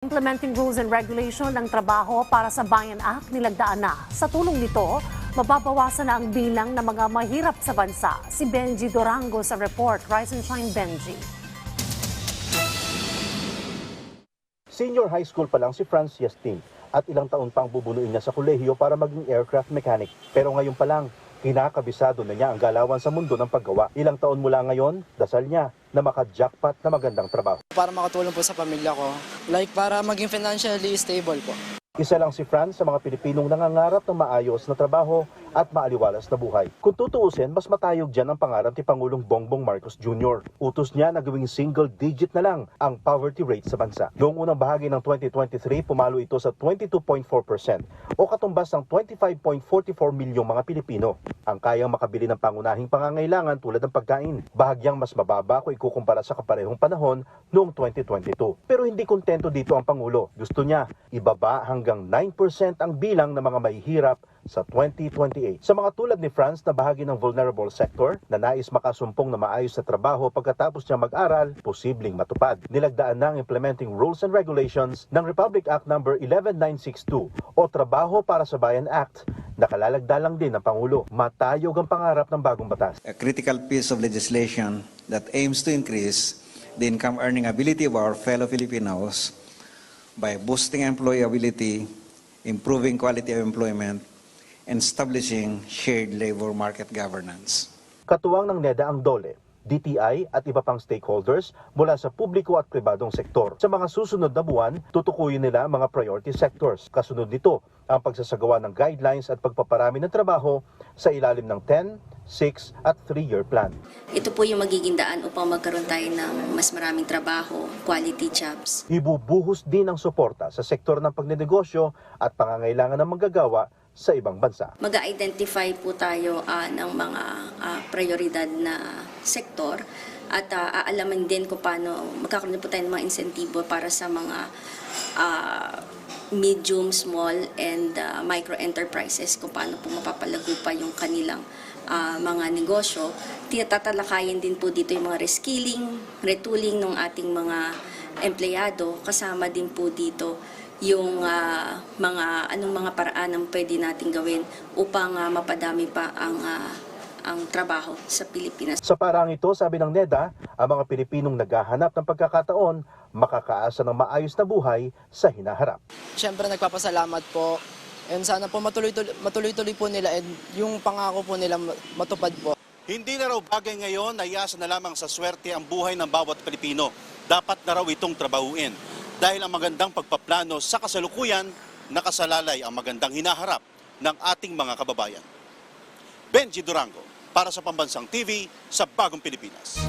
Implementing rules and regulation ng trabaho para sa Bayan Act nilagdaan na. Sa tulong nito, mababawasan na ang bilang ng mga mahirap sa bansa. Si Benji Dorango sa report. Rise and shine, Benji. Senior high school pa lang si Franz Yastin at ilang taon pang bubunuin niya sa kolehiyo para maging aircraft mechanic. Pero ngayon pa lang, kinakabisado na niya ang galawan sa mundo ng paggawa. Ilang taon mula ngayon, dasal niya na maka-jackpot na magandang trabaho. para makatulong po sa pamilya ko. Like para maging financially stable po. Isa lang si Franz sa mga Pilipinong nangangarap ng maayos na trabaho at maaliwalas na buhay. Kung tutuusin, mas matayog dyan ang pangarap ni Pangulong Bongbong Marcos Jr. Utos niya na gawing single digit na lang ang poverty rate sa bansa. Noong unang bahagi ng 2023, pumalo ito sa 22.4% o katumbas ng 25.44 milyong mga Pilipino ang kayang makabili ng pangunahing pangangailangan tulad ng pagkain. Bahagyang mas mababa kung ikukumpara sa kaparehong panahon noong 2022. Pero hindi kontento dito ang Pangulo. Gusto niya ibaba hanggang 9% ang bilang ng mga mahihirap sa 2028. Sa mga tulad ni Franz na bahagi ng vulnerable sector na nais makasumpong na maayos sa trabaho pagkatapos niya mag-aral, posibleng matupad. Nilagdaan ng implementing rules and regulations ng Republic Act No. 11962 o Trabaho para sa Bayan Act. Nakalalagda lang din ng Pangulo. Matayog ang pangarap ng bagong batas. a critical piece of legislation that aims to increase the income earning ability of our fellow Filipinos by boosting employability, improving quality of employment, and establishing shared labor market governance. Katuwang ng NEDA ang DOLE, DTI at iba pang stakeholders mula sa publiko at pribadong sektor. Sa mga susunod na buwan, tutukuyin nila ang mga priority sectors. Kasunod nito, ang pagsasagawa ng guidelines at pagpaparami ng trabaho sa ilalim ng 10, 6 at 3-year plan. Ito po yung magiging daan upang magkaroon tayo ng mas maraming trabaho, quality jobs. Ibubuhos din ang suporta sa sektor ng pagnenegosyo at pangangailangan ng manggagawa sa ibang bansa. Mag-identify po tayo ah, ng mga ah, prioridad na sektor at ah, aalaman din kung paano magkakaroon po tayo ng mga insentibo para sa mga ah, medium, small, and ah, micro enterprises kung paano po mapapalago pa yung kanilang ah, mga negosyo. Tinatalakayin din po dito yung mga reskilling, retooling ng ating mga empleyado. Kasama din po dito yung ah, mga anong mga paraan ang pwede nating gawin upang ah, mapadami pa ang ah, ang trabaho sa Pilipinas. Sa parang ito, sabi ng NEDA, ang mga Pilipinong naghahanap ng pagkakataon makakaasa ng maayos na buhay sa hinaharap. Siyempre nagpapasalamat po. And sana po matuloy-tuloy, matuloy-tuloy po nila and yung pangako po nila matupad po. Hindi na raw bagay ngayon na iasa na lamang sa swerte ang buhay ng bawat Pilipino. Dapat na raw itong trabahuin. Dahil ang magandang pagpaplano sa kasalukuyan, nakasalalay ang magandang hinaharap ng ating mga kababayan. Benji Durango, para sa Pambansang TV sa Bagong Pilipinas.